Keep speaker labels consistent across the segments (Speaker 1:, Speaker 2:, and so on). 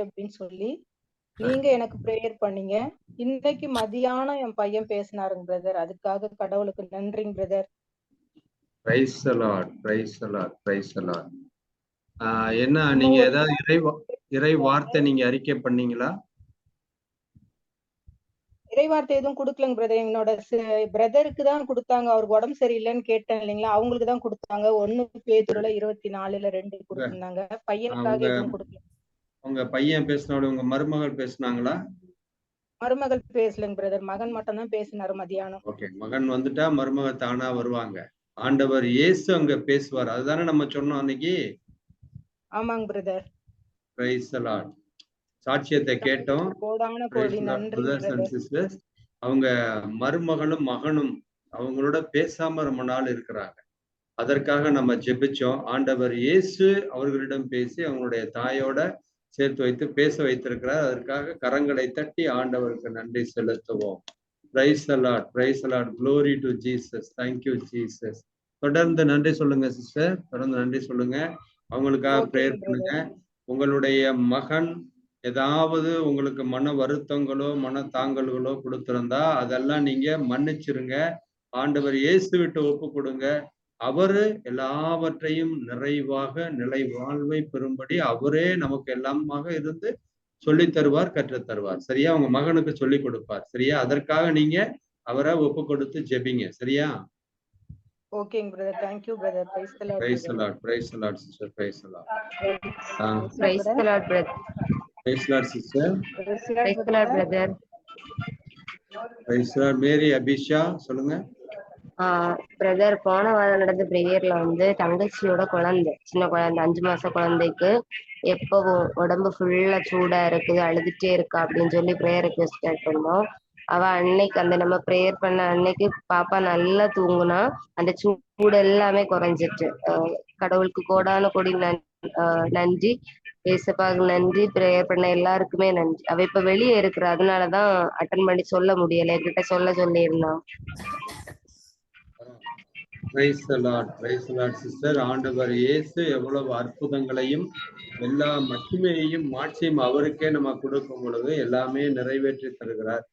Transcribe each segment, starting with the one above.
Speaker 1: அப்படின்னு சொல்லி நீங்க எனக்கு ப்ரேயர் பண்ணீங்க. இன்னைக்கு மதியானம் என் பையன் பேசினாருங்க பிரதர் அதுக்காக கடவுளுக்கு நன்றிங்க brother
Speaker 2: praise the Lord praise the Lord praise the Lord என்ன நீங்க ஏதாவது இறை இறை வார்த்தை நீங்க அறிக்கை பண்ணீங்களா?
Speaker 1: இறைவார்த்தை எதுவும் கொடுக்கலங்க பிரதர் என்னோட பிரதருக்கு தான் கொடுத்தாங்க. அவருக்கு உடம்பு சரியில்லைன்னு கேட்டேன் இல்லைங்களா? அவங்களுக்கு தான் கொடுத்தாங்க. ஒண்ணு பேதுருல இருபத்தி நாலுல ரெண்டு கொடுத்திருந்தாங்க. பையனுக்காக எதுவும் கொடுக்கல.
Speaker 2: உங்க பையன் பேசினோட உங்க மருமகள் பேசுனாங்களா?
Speaker 1: மருமகள் பேசலங்க பிரதர் மகன் மட்டும் தான் பேசினாரு மதியானம்
Speaker 2: ஓகே மகன் வந்துட்டா மருமகள் தானா வருவாங்க. ஆண்டவர் இயேசு அங்க பேசுவார். அதுதானே நம்ம சொன்னோம் அன்னைக்கு?
Speaker 1: ஆமாங்க பிரதர்
Speaker 2: பிரைஸ் சாட்சியத்தை கேட்டோம்.
Speaker 1: கோடான கோடி நன்றி
Speaker 2: brothers and
Speaker 1: பிரதர்
Speaker 2: sisters. அவங்க மருமகளும் மகனும் அவங்களோட பேசாம ரொம்ப நாள் இருக்கிறாங்க. அதற்காக நம்ம ஜெபிச்சோம். ஆண்டவர் இயேசு அவர்களிடம் பேசி அவங்களுடைய தாயோட சேர்த்து வைத்து பேச வைத்திருக்கிறார். அதற்காக கரங்களை தட்டி ஆண்டவருக்கு நன்றி செலுத்துவோம். Praise the Lord praise the Lord glory to Jesus thank you Jesus தொடர்ந்து நன்றி சொல்லுங்க சிஸ்டர் தொடர்ந்து நன்றி சொல்லுங்க. அவங்களுக்காக ப்ரேயர். பண்ணுங்க. உங்களுடைய மகன் ஏதாவது உங்களுக்கு மன வருத்தங்களோ மன தாங்கல்களோ கொடுத்திருந்தா அதெல்லாம் நீங்க மன்னிச்சிருங்க. ஆண்டவர் இயேசு விட்டு ஒப்பு கொடுங்க அவரு எல்லாவற்றையும் நிறைவாக நிலை வாழ்வை பெறும்படி அவரே நமக்கு எல்லாமாக இருந்து சொல்லித் தருவார் கற்றுத் தருவார். சரியா? உங்க மகனுக்கு சொல்லி கொடுப்பார். சரியா? அதற்காக நீங்க அவரை ஒப்பு கொடுத்து ஜெபிங்க. சரியா?
Speaker 1: ஓகேங்க brother thank you brother praise the
Speaker 2: praise
Speaker 1: Lord
Speaker 2: the Lord praise the Lord sister praise the Lord
Speaker 3: praise the Lord brother
Speaker 2: praise the Lord sister
Speaker 3: praise the Lord brother
Speaker 2: praise the Lord Mary Abisha சொல்லுங்க.
Speaker 3: Brother போன வாரம் நடந்த பிரேயர்ல வந்து தங்கச்சியோட குழந்தை சின்ன குழந்தை அஞ்சு மாச குழந்தைக்கு எப்பவும் உடம்பு ஃபுல்லா சூடா இருக்குது அழுதுட்டே இருக்கா அப்படின்னு சொல்லி ப்ரேயர் ரிக்வெஸ்ட் கேட்டிருந்தோம். அவ அன்னைக்கு அந்த நம்ம ப்ரேயர் பண்ண அன்னைக்கு பாப்பா நல்லா தூங்குனா அந்த சூடு எல்லாமே குறைஞ்சிட்டு. கடவுளுக்கு கோடான கோடி நன்- நன்றி ஏசப்பாவுக்கு நன்றி ப்ரேயர் பண்ண எல்லாருக்குமே நன்றி. அவ இப்ப வெளியே இருக்கிற அதனாலதான் அட்டன் பண்ணி சொல்ல முடியல என்கிட்ட சொல்ல சொல்லியிருந்தான்
Speaker 2: praise Lord praise Lord sister ஆண்டவர் இயேசு எவ்வளவு அற்புதங்களையும் எல்லா மகிமையையும் மாட்சியும் அவருக்கே நம்ம கொடுக்கும் பொழுது எல்லாமே நிறைவேற்றி தருகிறார்.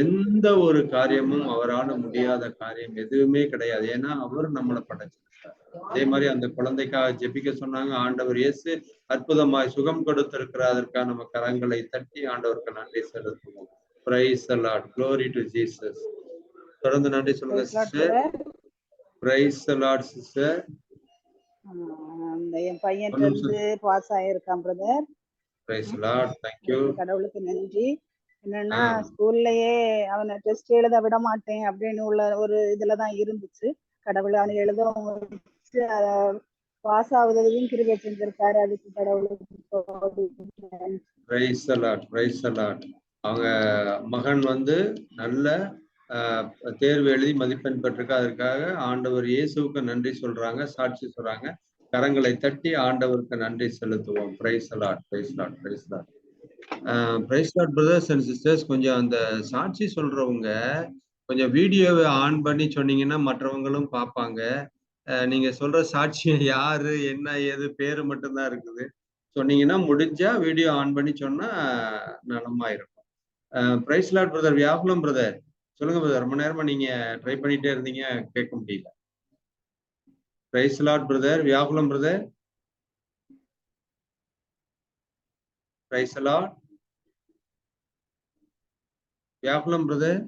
Speaker 2: எந்த ஒரு காரியமும் அவரால முடியாத காரியம் எதுவுமே கிடையாது. ஏன்னா அவர் நம்மளை படைச்சிருக்கார் அதே மாதிரி அந்த குழந்தைக்காக ஜெபிக்க சொன்னாங்க ஆண்டவர் இயேசு அற்புதமாய் சுகம் கொடுத்திருக்கிறார். அதற்காக நம்ம கரங்களை தட்டி ஆண்டவருக்கு நன்றி செலுத்துவோம். Praise Lord glory to Jesus தொடர்ந்து நன்றி சொல்லுங்க சிஸ்டர் பிரைஸ் லார்ட் சிஸ்டர்
Speaker 4: என் பையன். Tenth pass ஆயிருக்கான் brother
Speaker 2: praise Lord thank you
Speaker 4: கடவுளுக்கு நன்றி. என்னன்னா. ஸ்கூல்லயே அவனை டெஸ்ட் எழுத விட மாட்டேன் அப்படின்னு உள்ள ஒரு இதுலதான் இருந்துச்சு. கடவுள் அவனை எழுத பாஸ் ஆகுறதையும் கிருபை செஞ்சிருக்காரு அதுக்கு கடவுளுக்கு நன்றி.
Speaker 2: பிரைஸ் லார்ட் பிரைஸ் லார்ட் அவங்க மகன் வந்து நல்ல தேர்வு எழுதி மதிப்பெண் பெற்றிருக்க அதற்காக ஆண்டவர் இயேசுவுக்கு நன்றி சொல்றாங்க சாட்சி சொல்றாங்க. கரங்களை தட்டி ஆண்டவருக்கு நன்றி செலுத்துவோம். Praise Lord praise Lord praise Lord praise Lord brothers and sisters கொஞ்சம் அந்த சாட்சி சொல்றவங்க கொஞ்சம் வீடியோவை ஆன் பண்ணி சொன்னீங்கன்னா மற்றவங்களும் பார்ப்பாங்க. நீங்க சொல்ற சாட்சியம் யாரு என்ன ஏது பேரு மட்டும்தான் இருக்குது. சொன்னீங்கன்னா முடிஞ்சா வீடியோ ஆன் பண்ணி சொன்னா நலமா இருக்கும் praise Lord brother Viyagulam brother சொல்லுங்க பிரதர் ரொம்ப நேரமா நீங்க ட்ரை பண்ணிட்டே இருந்தீங்க கேட்க முடியல. Praise Lord brother Viyagulam brother praise Lord Viyagulam brother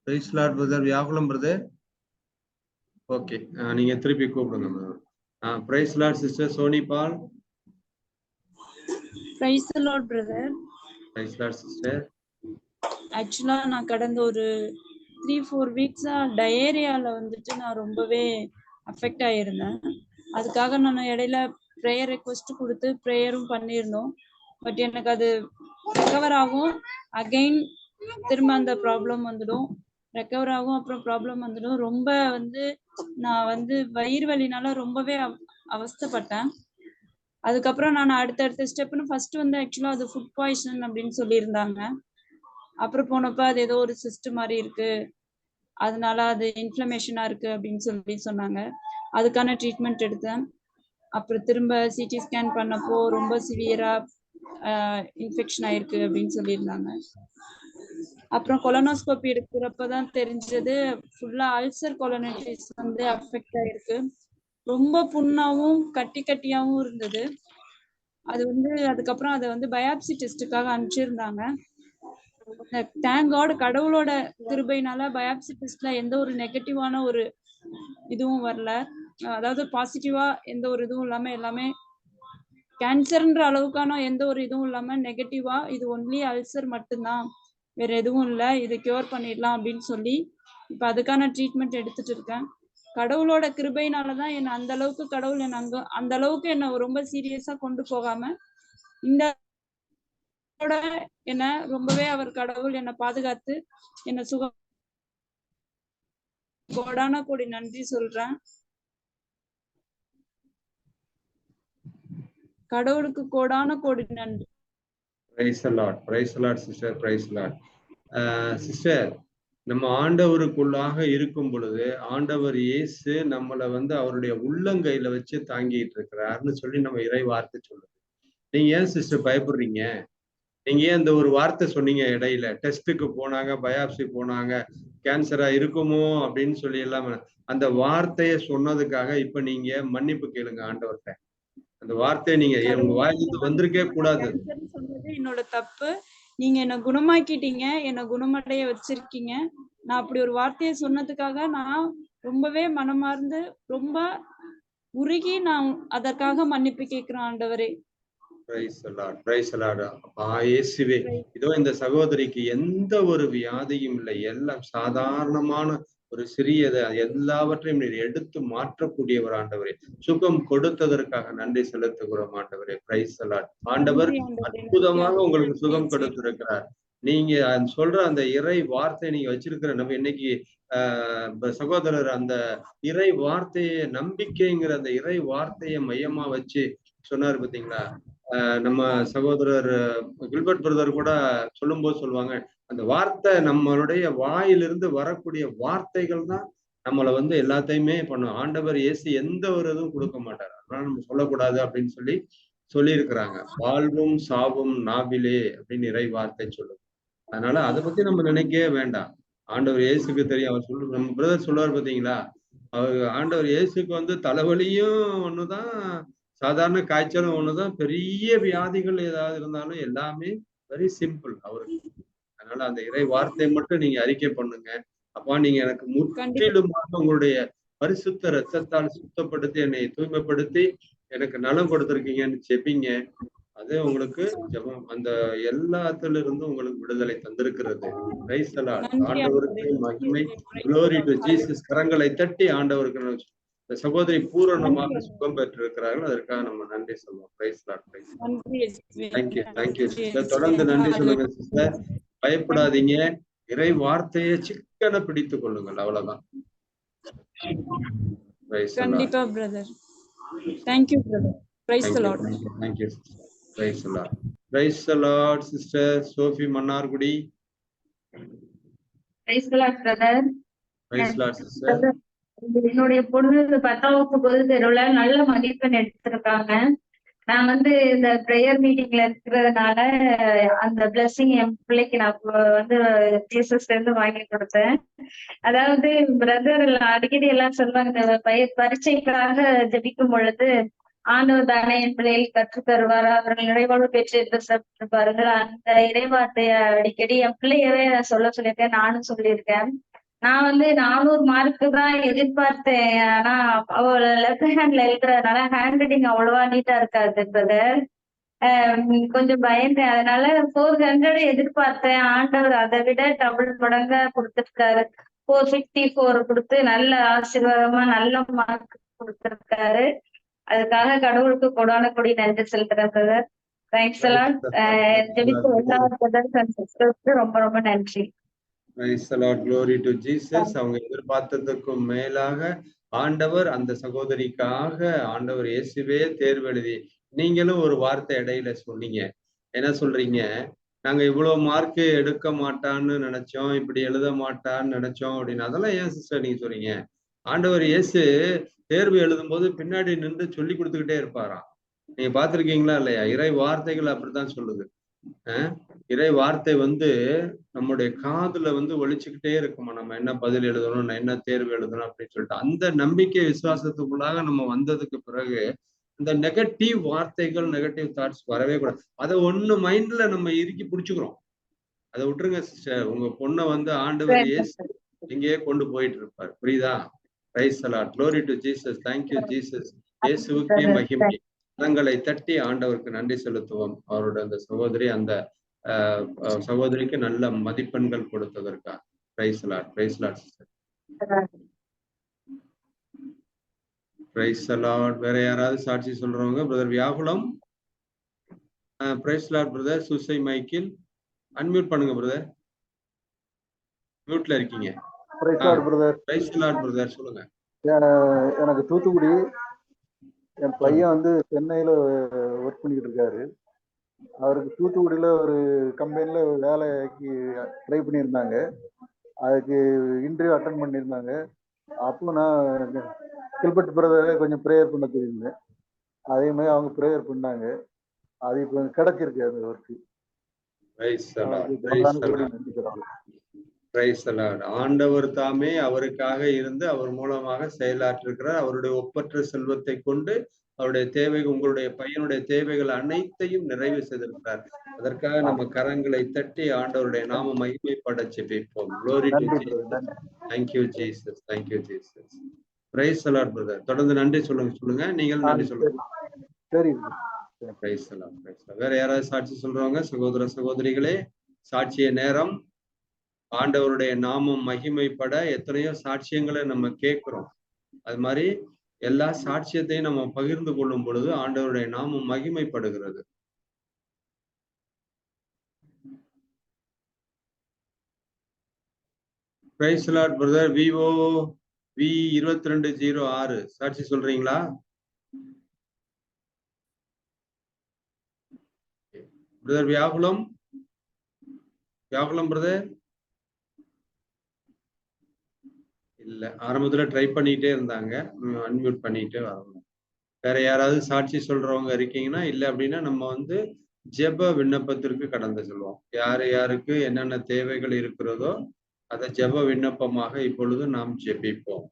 Speaker 2: praise Lord brother Viyagulam brother okay நீங்க திருப்பி கூப்பிடுங்க brother praise Lord sister Soni Paul.
Speaker 5: Praise Lord brother
Speaker 2: praise Lord sister
Speaker 5: ஆக்சுவலா நான் கடந்த ஒரு த்ரீ ஃபோர் வீக்ஸா டயேரியால வந்துட்டு நான் ரொம்பவே அஃபெக்ட் ஆயிருந்தேன். அதுக்காக நான் இடையில ப்ரேயர் ரெக்வஸ்ட் கொடுத்து ப்ரேயரும் பண்ணியிருந்தோம். பட் எனக்கு அது ரெக்கவர் ஆகும். அகைன் திரும்ப அந்த ப்ராப்ளம் வந்துடும். ரெக்கவர் ஆகும் அப்புறம் ப்ராப்ளம் வந்துடும். ரொம்ப வந்து நான் வந்து வயிறு வலினால ரொம்பவே அவ- அவஸ்தைப்பட்டேன். அதுக்கப்புறம் நான் அடுத்தடுத்த ஸ்டெப்னு ஃபர்ஸ்ட் வந்து ஆக்சுவலா அது ஃபுட் பாய்சன் அப்படின்னு சொல்லியிருந்தாங்க. அப்புறம் போனப்ப அது ஏதோ ஒரு சிஸ்ட் மாதிரி இருக்கு. அதனால அது இன்ஃப்ளமேஷனா இருக்கு அப்படின்னு சொல்லி சொன்னாங்க. அதுக்கான ட்ரீட்மெண்ட் எடுத்தேன். அப்புறம் திரும்ப சிடி ஸ்கேன் பண்ணப்போ ரொம்ப சிவியரா இன்ஃபெக்ஷன் ஆயிருக்கு அப்படின்னு சொல்லியிருந்தாங்க. அப்புறம் கொலனோஸ்கோபி எடுக்கிறப்ப தான் தெரிஞ்சது ஃபுல்லா அல்சர் கொலனைட்டிஸ் வந்து அஃபெக்ட் ஆயிருக்கு. ரொம்ப புண்ணாவும் கட்டி கட்டியாவும் இருந்தது. அது வந்து அதுக்கப்புறம் அதை வந்து பயாப்சி டெஸ்ட்டுக்காக அனுப்பிச்சிருந்தாங்க. தேங்க் கடவுளோட கிருபையினால பயாப்சி டெஸ்ட்ல எந்த ஒரு நெகட்டிவான ஒரு இதுவும் வரல. அதாவது பாசிட்டிவா எந்த ஒரு இதுவும் இல்லாம எல்லாமே கேன்சர்ன்ற அளவுக்கான எந்த ஒரு இதுவும் இல்லாம நெகட்டிவா இது ஒன்லி அல்சர் மட்டும்தான். வேற எதுவும் இல்லை. இதை கியூர் பண்ணிடலாம் அப்படின்னு சொல்லி இப்ப அதுக்கான ட்ரீட்மெண்ட் எடுத்துட்டு இருக்கேன். கடவுளோட கிருபையினாலதான் என்ன அந்த அளவுக்கு கடவுள் என்ன அங்க அந்த அளவுக்கு என்ன ரொம்ப சீரியஸா கொண்டு போகாம இந்த என்ன ரொம்பவே அவர் கடவுள் என்னை பாதுகாத்து என்ன சுகம் கோடான கோடி நன்றி சொல்றேன். கடவுளுக்கு கோடான கோடி நன்றி.
Speaker 2: Praise Lord praise the Lord sister praise the Lord sister நம்ம ஆண்டவருக்குள்ளாக இருக்கும் பொழுது ஆண்டவர் இயேசு நம்மளை வந்து அவருடைய உள்ளங்கையில வச்சு தாங்கிட்டு இருக்கிறாருன்னு சொல்லி நம்ம இறை வார்த்தை சொல்லுது. நீங்க ஏன் சிஸ்டர் பயப்படுறீங்க? நீங்க ஏன் அந்த ஒரு வார்த்தை சொன்னீங்க இடையில? டெஸ்ட்டுக்கு போனாங்க பயாப்சி போனாங்க கேன்சரா இருக்குமோ அப்படின்னு சொல்லி எல்லாம் அந்த வார்த்தையை சொன்னதுக்காக இப்ப நீங்க மன்னிப்பு கேளுங்க ஆண்டவர்கிட்ட. அந்த வார்த்தையை நீங்க உங்க வாயிலிருந்து வந்திருக்கே கூடாது.
Speaker 5: என்னோட தப்பு. நீங்க என்ன குணமாக்கிட்டீங்க என்ன குணமடைய வச்சிருக்கீங்க. நான் அப்படி ஒரு வார்த்தையை சொன்னதுக்காக நான் ரொம்பவே மனமார்ந்து ரொம்ப உருகி நான் அதற்காக மன்னிப்பு கேட்கிறேன் ஆண்டவரே.
Speaker 2: இதோ இந்த சகோதரிக்கு எந்த ஒரு வியாதியும் இல்லை. எல்லாம் சாதாரணமான ஒரு சிறியது எல்லாவற்றையும் நீர் எடுத்து மாற்றக்கூடியவர் ஆண்டவரே. சுகம் கொடுத்ததற்காக நன்றி செலுத்துகிறோம் ஆண்டவரே. பிரைஸ் அலாட் ஆண்டவர் அற்புதமாக உங்களுக்கு சுகம் கொடுத்திருக்கிறார். நீங்க சொல்ற அந்த இறை வார்த்தை நீங்க வச்சிருக்கிற நம்ம இன்னைக்கு சகோதரர் அந்த இறை வார்த்தையை நம்பிக்கைங்கிற அந்த இறை வார்த்தையை மையமா வச்சு சொன்னார் பாத்தீங்களா? நம்ம சகோதரர் கில்பர்ட் பிரதர் கூட சொல்லும் போது சொல்லுவாங்க அந்த வார்த்தை நம்மளுடைய வாயிலிருந்து வரக்கூடிய வார்த்தைகள் தான் நம்மளை வந்து எல்லாத்தையுமே பண்ணும். ஆண்டவர் இயேசு எந்த ஒரு இதுவும் கொடுக்க மாட்டார். அதனால நம்ம சொல்லக்கூடாது அப்படின்னு சொல்லி சொல்லியிருக்கிறாங்க. வாழ்வும் சாவும் நாவிலே அப்படின்னு இறை வார்த்தை சொல்லுது. அதனால அதை பத்தி நம்ம நினைக்கவே வேண்டாம். ஆண்டவர் இயேசுக்கு தெரியும். அவர் சொல்லு நம்ம பிரதர் சொல்லுவார் பாத்தீங்களா? அவர் ஆண்டவர் இயேசுக்கு வந்து தலைவலியும் ஒண்ணுதான் சாதாரண காய்ச்சலும் ஒண்ணுதான் பெரிய வியாதிகள் ஏதாவது இருந்தாலும் எல்லாமே வெரி சிம்பிள் அவருக்கு அதனால அந்த இறை வார்த்தையை மட்டும் நீங்க அறிக்கை பண்ணுங்க. அப்பா நீங்க எனக்கு முற்றிலுமாக உங்களுடைய பரிசுத்த ரத்தத்தால் சுத்தப்படுத்தி என்னை தூய்மைப்படுத்தி எனக்கு நலம் கொடுத்திருக்கீங்கன்னு செப்பிங்க அது உங்களுக்கு ஜபம். அந்த எல்லாத்துல இருந்தும் உங்களுக்கு விடுதலை தந்திருக்கிறது. ஆண்டவருக்கு மகிமை. குளோரி டு ஜீசஸ் கரங்களை தட்டி ஆண்டவருக்கு இந்த சகோதரி பூரணமாக சுகம் பெற்றிருக்கிறார்கள். அதற்காக நம்ம நன்றி சொல்லுவோம் praise Lord praise thank you thank you sister தொடர்ந்து நன்றி சொல்லுங்க சிஸ்டர் பயப்படாதீங்க. இறை வார்த்தையை சிக்கன பிடித்துக் கொள்ளுங்கள். அவ்வளவுதான்.
Speaker 5: கண்டிப்பா brother thank you brother praise the Lord
Speaker 2: thank you praise the Lord praise the Lord sister Sophie Mannargudi
Speaker 6: praise the Lord brother
Speaker 2: praise the Lord sister
Speaker 6: என்னுடைய பொண்ணு பத்தாம் வகுப்பு பொது தேர்வுல நல்ல மதிப்பெண் எடுத்திருக்காங்க. நான் வந்து இந்த ப்ரேயர் மீட்டிங்ல இருக்கிறதுனால அந்த பிளஸ்ஸிங் என் பிள்ளைக்கு நான் வந்து ஜீசஸ்ல இருந்து வாங்கி கொடுத்தேன். அதாவது பிரதர் அடிக்கடி எல்லாம் சொல்லுவாங்க இந்த பய பரீட்சைக்காக ஜபிக்கும் பொழுது ஆண்டவர் தானே என் பிள்ளைகள் கற்றுத் தருவார் அவர்கள் நிறைவாழ்வு பெற்று பாருங்கள் அந்த இறைவார்த்தைய அடிக்கடி என் பிள்ளையவே சொல்ல சொல்லியிருக்கேன் நானும் சொல்லியிருக்கேன். நான் வந்து நானூறு மார்க்கு தான் எதிர்பார்த்தேன். ஆனா அவள் லெஃப்ட் ஹேண்ட்ல எழுதுறதுனால ஹேண்ட் ரைட்டிங் அவ்வளவா நீட்டா இருக்காது பிரதர் கொஞ்சம் பயந்தேன். அதனால ஃபோர் ஹண்ட்ரட் எதிர்பார்த்தேன். ஆண்டவர் அதை விட டபுள் மடங்கா கொடுத்துருக்காரு. ஃபோர் ஃபிஃப்டி ஃபோர் கொடுத்து நல்ல ஆசீர்வாதமா நல்ல மார்க் கொடுத்துருக்காரு. அதுக்காக கடவுளுக்கு கொடான கொடி நன்றி செலுத்துறேன் பிரதர் தேங்க்ஸ் எல்லாம் ஜெபித்து எல்லா பிரதர்ஸ் ரொம்ப ரொம்ப நன்றி.
Speaker 2: க்ளோரி டு ஜீசஸ் அவங்க எதிர்பார்த்ததுக்கும் மேலாக ஆண்டவர் அந்த சகோதரிக்காக ஆண்டவர் இயேசுவே தேர்வு எழுதி நீங்களும் ஒரு வார்த்தை இடையில சொன்னீங்க. என்ன சொல்றீங்க? நாங்க இவ்வளவு மார்க்கு எடுக்க மாட்டான்னு நினைச்சோம் இப்படி எழுத மாட்டான்னு நினைச்சோம் அப்படின்னு அதெல்லாம் ஏன் சிஸ்டர் நீங்க சொல்றீங்க? ஆண்டவர் இயேசு தேர்வு எழுதும் போது பின்னாடி நின்று சொல்லி கொடுத்துக்கிட்டே இருப்பாராம். நீங்க பாத்திருக்கீங்களா இல்லையா? இறை வார்த்தைகள் அப்படித்தான் சொல்லுது. இறை வார்த்தை வந்து நம்முடைய காதுல வந்து ஒழிச்சுக்கிட்டே இருக்குமா? நம்ம என்ன பதில் எழுதணும்? என்ன தேர்வு எழுதணும்? அப்படின்னு சொல்லிட்டு அந்த நம்பிக்கை விசுவாசத்துக்குள்ளாக நம்ம வந்ததுக்கு பிறகு இந்த நெகட்டிவ் வார்த்தைகள் நெகட்டிவ் தாட்ஸ் வரவே கூடாது. அதை ஒண்ணு மைண்ட்ல நம்ம இறுக்கி பிடிச்சுக்கிறோம். அதை விட்டுருங்க சிஸ்டர் உங்க பொண்ணை வந்து ஆண்டவர் எங்கேயே கொண்டு போயிட்டு இருப்பார் புரியுதா praise the Lord glory to Jesus thank you Jesus இயேசுவுக்கே மகிமை. கரங்களை தட்டி ஆண்டவருக்கு நன்றி செலுத்துவோம். அவரோட அந்த சகோதரி அந்த சகோதரிக்கு நல்ல மதிப்பெண்கள் கொடுத்ததற்காக. Praise Lord praise Lord sister praise Lord வேற யாராவது சாட்சி சொல்றவங்க? Brother Viyagulam praise Lord brother Susai Michael unmute பண்ணுங்க பிரதர் மியூட்ல இருக்கீங்க.
Speaker 7: பிரதர்
Speaker 2: பிரைஸ் லாட் பிரதர் சொல்லுங்க.
Speaker 7: எனக்கு தூத்துக்குடி என் பையன் வந்து சென்னையில ஒர்க் பண்ணிக்கிட்டு இருக்காரு. அவருக்கு தூத்துக்குடியில ஒரு கம்பெனில வேலைக்கு ட்ரை பண்ணியிருந்தாங்க. அதுக்கு இன்டர்வியூ அட்டன் பண்ணியிருந்தாங்க. அப்போ நான் கில்பர்ட் பிரதரை கொஞ்சம் ப்ரேயர் பண்ண சொல்லியிருந்தேன் அதே மாதிரி அவங்க ப்ரேயர் பண்ணாங்க. அது இப்போ கிடைச்சிருக்கு அந்த ஒர்க்கு
Speaker 2: ஆண்டவர் தாமே அவருக்காக இருந்து அவர் மூலமாக செயலாற்றிருக்கிறார். அவருடைய ஒப்பற்ற செல்வத்தை கொண்டு அவருடைய தேவைகள் உங்களுடைய பையனுடைய தேவைகள் அனைத்தையும் நிறைவு செய்திருக்கிறார். அதற்காக நம்ம கரங்களை தட்டி ஆண்டவருடைய நாம மகிமைப்பட செபிப்போம் glory thank you Jesus thank you Jesus praise Lord brother தொடர்ந்து நன்றி சொல்லுங்க சொல்லுங்க. நீங்கள் நன்றி சொல்லுங்க.
Speaker 7: சரி.
Speaker 2: பிரைஸ் லார்ட் பிரைஸ் வேற யாராவது சாட்சி சொல்றவங்க சகோதர சகோதரிகளே சாட்சிய நேரம் ஆண்டவருடைய நாமம் மகிமைப்பட எத்தனையோ சாட்சியங்களை நம்ம கேட்கிறோம். அது மாதிரி எல்லா சாட்சியத்தையும் நம்ம பகிர்ந்து கொள்ளும் பொழுது ஆண்டவருடைய நாமம் மகிமைப்படுகிறது. பிரைஸ் பிரதர் விவோ வி இருபத்தி ரெண்டு ஜீரோ ஆறு. சாட்சி சொல்றீங்களா? பிரதர் வியாகுலம்? வியாகுலம் பிரதர் இல்ல. ஆரம்பத்துல ட்ரை பண்ணிட்டே இருந்தாங்க. அன்மியூட் பண்ணிட்டு வரணும் வேற யாராவது சாட்சி சொல்றவங்க இருக்கீங்கன்னா இல்ல அப்படின்னா நம்ம வந்து ஜெப விண்ணப்பத்திற்கு கடந்து செல்வோம். யாரு யாருக்கு என்னென்ன தேவைகள் இருக்கிறதோ அதை ஜெப விண்ணப்பமாக இப்பொழுது நாம் ஜெபிப்போம்.